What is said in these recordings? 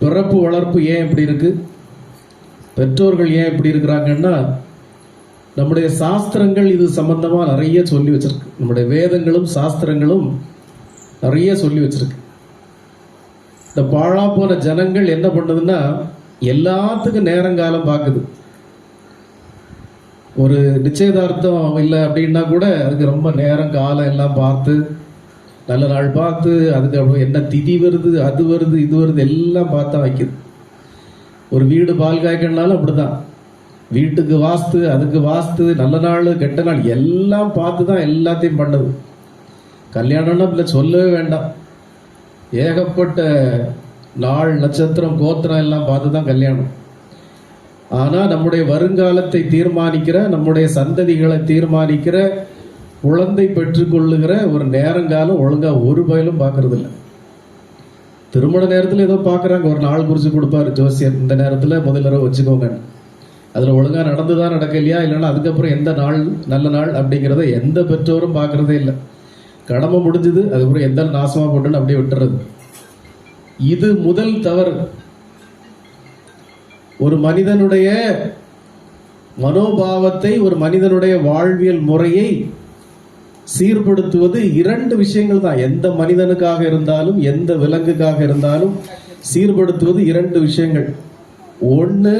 பிறப்பு வளர்ப்பு ஏன் இப்படி இருக்கு? பெற்றோர்கள் ஏன் இப்படி இருக்கிறாங்கன்னா நம்முடைய சாஸ்திரங்கள் இது சம்பந்தமாக நிறைய சொல்லி வச்சிருக்கு. நம்முடைய வேதங்களும் சாஸ்திரங்களும் நிறைய சொல்லி வச்சிருக்கு. இந்த பாழா போன ஜனங்கள் என்ன பண்ணுதுன்னா எல்லாத்துக்கும் நேரங்காலம் பார்க்குது ஒரு நிச்சயதார்த்தம் இல்லை அப்படின்னா கூட அதுக்கு ரொம்ப நேரம் காலம் எல்லாம் பார்த்து நல்ல நாள் பார்த்து அதுக்கப்புறம் என்ன திதி வருது அது வருது இது வருது எல்லாம் பார்த்தா வைக்குது. ஒரு வீடு பால் காய்க்கணுனாலும் அப்படிதான். வீட்டுக்கு வாஸ்து அதுக்கு வாஸ்து நல்ல நாள் கெட்ட நாள் எல்லாம் பார்த்து தான் எல்லாத்தையும் பண்ணுது. கல்யாணம்னா இல்லை சொல்லவே வேண்டாம். ஏகப்பட்ட நாள் நட்சத்திரம் கோத்திரம் எல்லாம் பார்த்து தான் கல்யாணம். ஆனால் நம்முடைய வருங்காலத்தை தீர்மானிக்கிற நம்முடைய சந்ததிகளை தீர்மானிக்கிற குழந்தை பெற்றுக்கொள்ளுகிற ஒரு நேரங்காலம் ஒழுங்காக ஒரு பயலும் பார்க்கறது இல்லை திருமண நேரத்தில் ஏதோ பார்க்குறாங்க. ஒரு நாள் குறிச்சு கொடுப்பாரு ஜோசியர். இந்த நேரத்தில் முதல்ல வச்சுக்கோங்க அதில் ஒழுங்காக நடந்து தான் நடக்கலையா இல்லைன்னா அதுக்கப்புறம் எந்த நாள் நல்ல நாள் அப்படிங்கிறத எந்த பெற்றோரும் பார்க்குறதே இல்லை. கடமை முடிஞ்சது அதுக்கப்புறம் எந்த நாசமாக போட்டுன்னு அப்படியே விட்டுறது. இது முதல் தவறு. ஒரு மனிதனுடைய மனோபாவத்தை ஒரு மனிதனுடைய வாழ்வியல் முறையை சீர்படுத்துவது இரண்டு விஷயங்கள் தான். எந்த மனிதனுக்காக இருந்தாலும் எந்த விலங்குக்காக இருந்தாலும் சீர்படுத்துவது இரண்டு விஷயங்கள். ஒன்று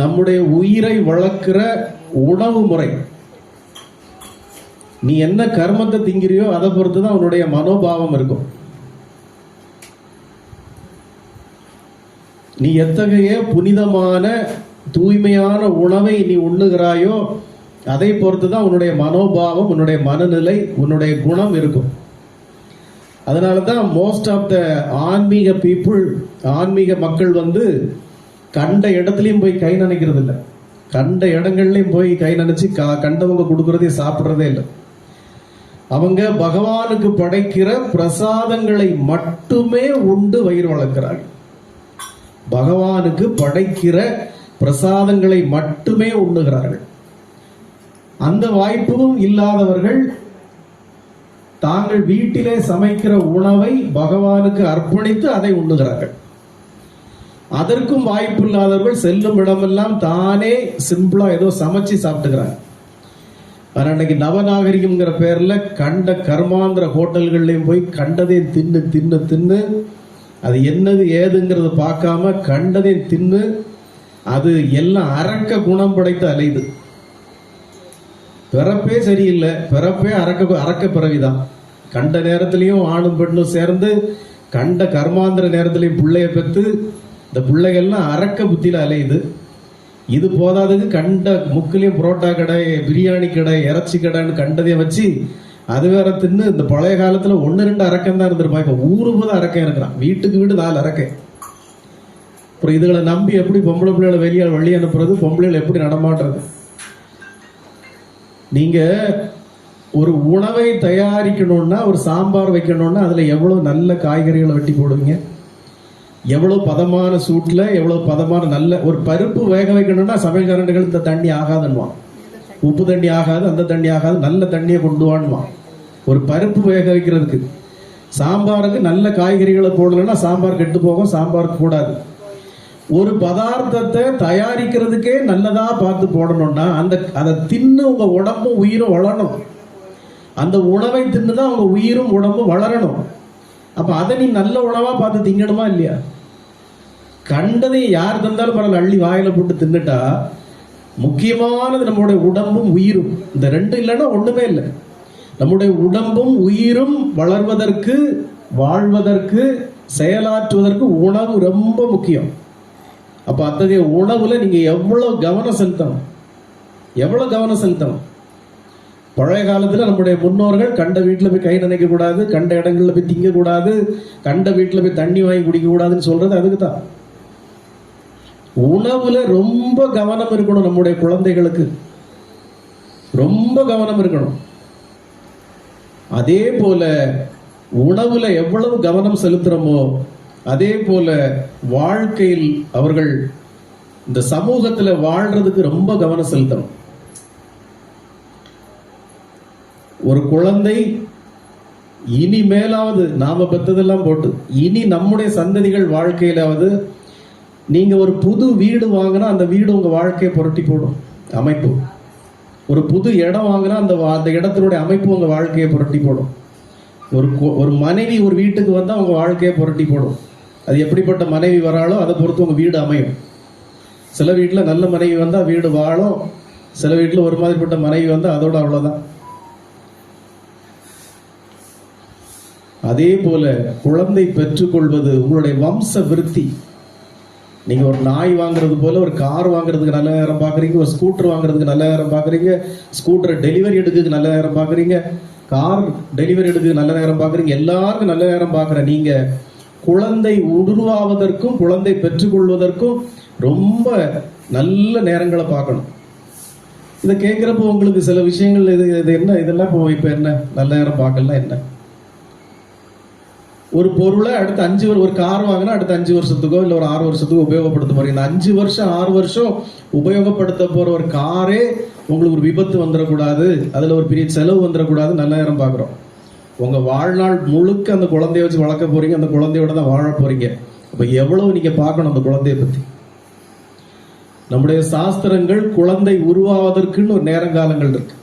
நம்முடைய உயிரை வளர்க்கிற உணவு முறை. நீ என்ன கர்மத்தை திங்கிறியோ அதை பொறுத்து தான் உன்னுடைய மனோபாவம் இருக்கும். நீ எத்தகைய புனிதமான தூய்மையான உணவை நீ உண்ணுகிறாயோ அதை பொறுத்து தான் உன்னுடைய மனோபாவம் உன்னுடைய மனநிலை உன்னுடைய குணம் இருக்கும். அதனால தான் மோஸ்ட் ஆஃப் த ஆன்மீக பீப்புள் ஆன்மீக மக்கள் வந்து கண்ட இடத்துலையும் போய் கை நினைக்கிறது இல்லை. கண்ட இடங்கள்லையும் போய் கை நினைச்சு க- கண்டவங்க கொடுக்கறதே சாப்பிட்றதே இல்லை. அவங்க பகவானுக்கு படைக்கிற பிரசாதங்களை மட்டுமே உண்டு வயிறு வளர்க்கிறார்கள். பகவானுக்கு படைக்கிற பிரசாதங்களை மட்டுமே உண்ணுகிறார்கள். அந்த வாய்ப்பும் இல்லாதவர்கள் தாங்கள் வீட்டிலே சமைக்கிற உணவை பகவானுக்கு அர்ப்பணித்து அதை உண்ணுகிறார்கள். அதற்கும் வாய்ப்பு இல்லாதவர்கள் செல்லும் இடமெல்லாம் தானே சிம்பிளா ஏதோ சமைச்சு சாப்பிட்டுக்கிறாங்க. ஆனா இன்னைக்கு நவநாகரிகம்ங்கிற பேர்ல கண்ட கர்மாந்திர ஹோட்டல்கள்லையும் போய் கண்டதையும் தின்னு தின்னு தின்னு அது என்னது ஏதுங்கிறத பார்க்காம கண்டதையும் தின்னு அது எல்லாம் அரக்க குணம் படைத்து அலையுது பிறப்பே சரியில்லை. பிறப்பே அறக்க அரக்க பிறவிதான் கண்ட நேரத்திலையும் ஆணும் பெண்ணும் சேர்ந்து கண்ட கர்மாந்திர நேரத்திலையும் பிள்ளைய பெற்று இந்த பிள்ளைகள்லாம் அரக்க புத்தியில் அலையுது. இது போதாதுக்கு கண்ட முக்கிலையும் புரோட்டா கடை பிரியாணி கடை இறைச்சி கடைன்னு கண்டதையும் வச்சு அது வேற தின்னு இந்த பழைய காலத்தில் ஒன்று ரெண்டு அறக்கம் தான் இருந்திருப்பான் இப்போ ஊரு போது அரக்கம் இருக்கிறான். வீட்டுக்கு வீடு நாலு அரக்கன் அப்புறம் இதுகளை நம்பி எப்படி பொம்பளை பிள்ளைகளை வெளியே வழி அனுப்புறது? பொம்பளைகளை எப்படி நடமாடுறது? நீங்க ஒரு உணவை தயாரிக்கணும்னா ஒரு சாம்பார் வைக்கணும்னா அதுல எவ்வளவு நல்ல காய்கறிகளை வெட்டி போடுவீங்க? எவ்வளவு பதமான சூட்ல எவ்வளவு பதமான நல்ல ஒரு பருப்பு வேக வைக்கணும்னா சமையல்காரண்டுகள் இந்த தண்ணி ஆகாதுன்னுவான். உப்பு தண்ணி ஆகாது அந்த தண்ணி ஆகாது நல்ல தண்ணியை கொண்டு வான்னுவான். ஒரு பருப்பு வேக வைக்கிறதுக்கு. சாம்பாருக்கு நல்ல காய்கறிகளை போடலைன்னா சாம்பார் கெட்டு போகும் சாம்பார் கூடாது ஒரு பதார்த்தத்தை தயாரிக்கிறதுக்கே நல்லதா பார்த்து போடணும்னா அந்த அதை தின்னு உங்க உடம்பும் உயிரும் வளரணும். அந்த உணவை தின்னு தான் உங்க உயிரும் உடம்பும் வளரணும். அப்ப அதை நீ நல்ல உணவா பார்த்து திங்கணுமா இல்லையா? கண்டதை யார் தந்தாலும் பரவாயில்ல அள்ளி வாயில போட்டு தின்னுட்டா முக்கியமானது நம்முடைய உடம்பும் உயிரும். இந்த ரெண்டு இல்லைன்னா ஒண்ணுமே இல்லை. நம்முடைய உடம்பும் உயிரும் வளர்வதற்கு வாழ்வதற்கு செயலாற்றுவதற்கு உணவு ரொம்ப முக்கியம். அப்போ அத்தகைய உணவுல நீங்க எவ்வளவு கவனம் செலுத்தணும்? எவ்வளவு கவனம் செலுத்தணும்? பழைய காலத்தில் நம்முடைய முன்னோர்கள் கண்ட வீட்டில் போய் கை நினைக்க கூடாது கண்ட இடங்களில் போய் திங்க கூடாது கண்ட வீட்டில் போய் தண்ணி வாங்கி குடிக்க கூடாதுன்னு சொல்றது அதுக்கு தான் உணவுல ரொம்ப கவனம் இருக்கணும் நம்முடைய குழந்தைகளுக்கு. ரொம்ப கவனம் இருக்கணும். அதே போல உணவுல எவ்வளவு கவனம் செலுத்துறோமோ அதே போல வாழ்க்கையில் அவர்கள் இந்த சமூகத்துல வாழ்றதுக்கு ரொம்ப கவனம் செலுத்தணும். ஒரு குழந்தை இனிமேலாவது நாம பெற்றதெல்லாம் போட்டு இனி நம்முடைய சந்ததிகள் வாழ்க்கையிலாவது நீங்க ஒரு புது வீடு வாங்கினா அந்த வீடு உங்க வாழ்க்கையை புரட்டி போடும் அமைப்பு. ஒரு புது இடம் வாங்கினா அந்த வா- அந்த இடத்தினுடைய அமைப்பு உங்க வாழ்க்கையை புரட்டி போடும். ஒரு ஒரு மனைவி ஒரு வீட்டுக்கு வந்தா உங்க வாழ்க்கையை புரட்டி போடும். அது எப்படிப்பட்ட மனைவி வராளோ அதை பொறுத்து உங்கள் வீடு அமையும். சில வீட்டில் நல்ல மனைவி வந்தால் வீடு வாழும். சில வீட்டில் ஒரு மாதிரிப்பட்ட மனைவி வந்தால் அதோட அவ்வளோதான் அதே போல குழந்தை பெற்றுக்கொள்வது உங்களுடைய வம்ச விருத்தி. நீங்க ஒரு நாய் வாங்குறது போல ஒரு கார் வாங்குறதுக்கு நல்ல நேரம் பாக்குறீங்க ஒரு ஸ்கூட்டர் வாங்குறதுக்கு நல்ல நேரம் பாக்குறீங்க ஸ்கூட்டர் டெலிவரி எடுக்கிறதுக்கு நல்ல நேரம் பாக்குறீங்க கார் டெலிவரி எடுக்கிறதுக்கு நல்ல நேரம் பாக்குறீங்க எல்லாருக்கும் நல்ல நேரம் பாக்குற நீங்க குழந்தை உருவாவதற்கும் குழந்தை பெற்றுக்கொள்வதற்கும் ரொம்ப நல்ல நேரங்களை பார்க்கணும். இதை கேட்குறப்போ உங்களுக்கு சில விஷயங்கள் இது இது என்ன இதெல்லாம் இப்போ இப்போ என்ன? நல்ல நேரம் பார்க்கலாம் என்ன? ஒரு பொருளை அடுத்த அஞ்சு ஒரு கார் வாங்கினா அடுத்த அஞ்சு வருஷத்துக்கோ இல்லை ஒரு ஆறு வருஷத்துக்கோ உபயோகப்படுத்த போறீங்க இந்த அஞ்சு வருஷம் ஆறு வருஷம் உபயோகப்படுத்த போற ஒரு காரே உங்களுக்கு ஒரு விபத்து வந்துடக்கூடாது. அதில் ஒரு பெரிய செலவு வந்துடக்கூடாது. நல்ல நேரம் பார்க்குறோம். உங்க வாழ்நாள் முழுக்க அந்த குழந்தைய வச்சு வளர்க்க போறீங்க அந்த குழந்தையோட தான் வாழ போறீங்க. அப்ப எவ்வளவு நீங்க பார்க்கணும் அந்த குழந்தைய பத்தி? நம்முடைய சாஸ்திரங்கள் குழந்தை உருவாவதற்குன்னு ஒரு நேரங்காலங்கள் இருக்கு.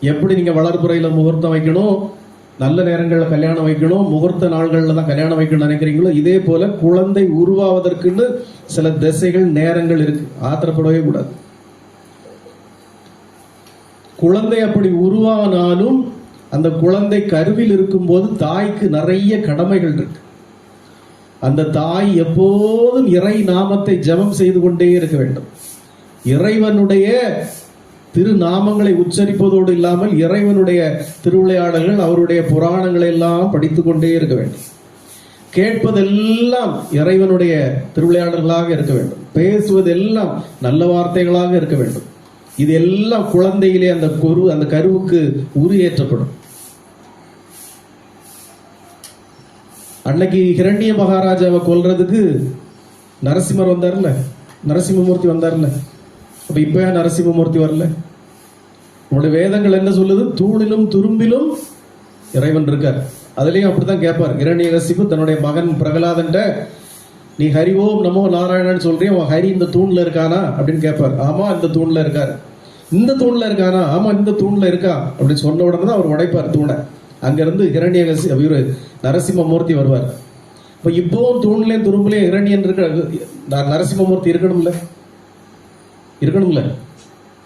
எப்படி நீங்க வளர்ப்புறையில முகூர்த்தம் வைக்கணும்? நல்ல நேரங்களில் கல்யாணம் வைக்கணும்? முகூர்த்த நாள்களில் தான் கல்யாணம் வைக்கணும்னு நினைக்கிறீங்களோ? இதே போல குழந்தை உருவாவதற்குன்னு சில திசைகள் நேரங்கள் இருக்கு. ஆத்திரப்படவே கூடாது. குழந்தை அப்படி உருவானாலும் அந்த குழந்தை கருவில் இருக்கும்போது தாய்க்கு நிறைய கடமைகள் இருக்கு. அந்த தாய் எப்போதும் இறை நாமத்தை ஜெபம் செய்து கொண்டே இருக்க வேண்டும். இறைவனுடைய திருநாமங்களை உச்சரிப்பதோடு இல்லாமல் இறைவனுடைய திருவிளையாடல்கள் அவருடைய புராணங்களை எல்லாம் படித்துக் கொண்டே இருக்க வேண்டும். கேட்பதெல்லாம் இறைவனுடைய திருவிளையாடல்களாக இருக்க வேண்டும். பேசுவதெல்லாம் நல்ல வார்த்தைகளாக இருக்க வேண்டும். இது எல்லாம் குழந்தையிலே அந்த குரு அந்த கருவுக்கு உரியேற்றப்படும் அன்னைக்கு ஹிரண்ய மகாராஜாவை கொல்றதுக்கு நரசிம்மர் வந்தார்ல நரசிம்மமூர்த்தி வந்தார்ல. அப்ப இப்ப ஏன் நரசிம்மமூர்த்தி வரல. உங்களுடைய வேதங்கள் என்ன சொல்லுது? தூணிலும் துரும்பிலும் இறைவன் இருக்கார். அதுலயும் அப்படித்தான் கேட்பார். இரணியகசிப்பு தன்னுடைய மகன் பிரகலாதன்ட்ட நீ ஹரி ஓம் நமோ நாராயணன் சொல்றிய? உன் ஹரி இந்த தூண்ல இருக்கானா? அப்படின்னு கேட்பார். ஆமா இந்த தூண்ல இருக்காரு. இந்த தூண்ல இருக்கானா? ஆமா இந்த தூண்ல இருக்கா? அப்படின்னு சொன்ன உடனே தான் அவர் உடைப்பார் தூணை. அங்கிருந்து இரணியகசி இவரு நரசிம்மமூர்த்தி வருவார். இப்போ இப்போவும் தூண்லேயும் துரும்புலயும் இரணியன் இருக்க நரசிம்மமூர்த்தி இருக்கணும்ல? இருக்கணும்ல?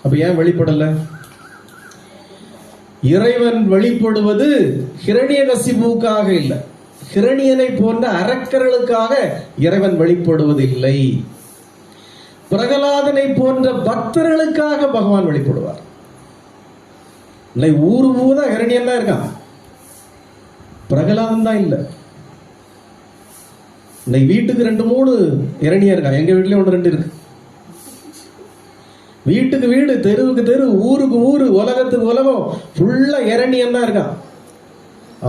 அப்போ ஏன் வெளிப்படல? இறைவன் வெளிப்படுவது ஹிரணியகசிபுக்காக இல்லை. ஹிரணியனை போன்ற அரக்கர்களுக்காக இறைவன் வெளிப்படுவது இல்லை பிரகலாதனை போன்ற பக்தர்களுக்காக பகவான் வெளிப்படுவார். இல்லை ஊரு ஊதா ஹிரணியன் தான் இருக்கான். பிரகலாதன் தான் இல்லை. இன்னைக்கு வீட்டுக்கு ரெண்டு மூணு இரணியா இருக்கா? எங்க வீட்லயும் ஒன்று ரெண்டு இருக்கு. வீட்டுக்கு வீடு தெருவுக்கு தெரு ஊருக்கு ஊரு உலகத்துக்கு உலகம். ஃபுல்லா இரணியன் தான் இருக்கான்.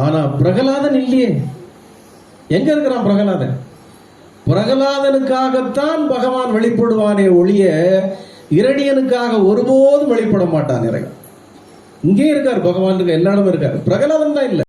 ஆனா பிரகலாதன் இல்லையே. எங்க இருக்கிறான் பிரகலாதன்? பிரகலாதனுக்காகத்தான் பகவான் வெளிப்படுவானே ஒழிய இரணியனுக்காக ஒருபோதும் வெளிப்பட மாட்டான் இறைவன். இங்கே இருக்கார் பகவானுக்கு இருக்க எல்லா இடமும் இருக்கார். பிரகலாதன் தான் இல்லை.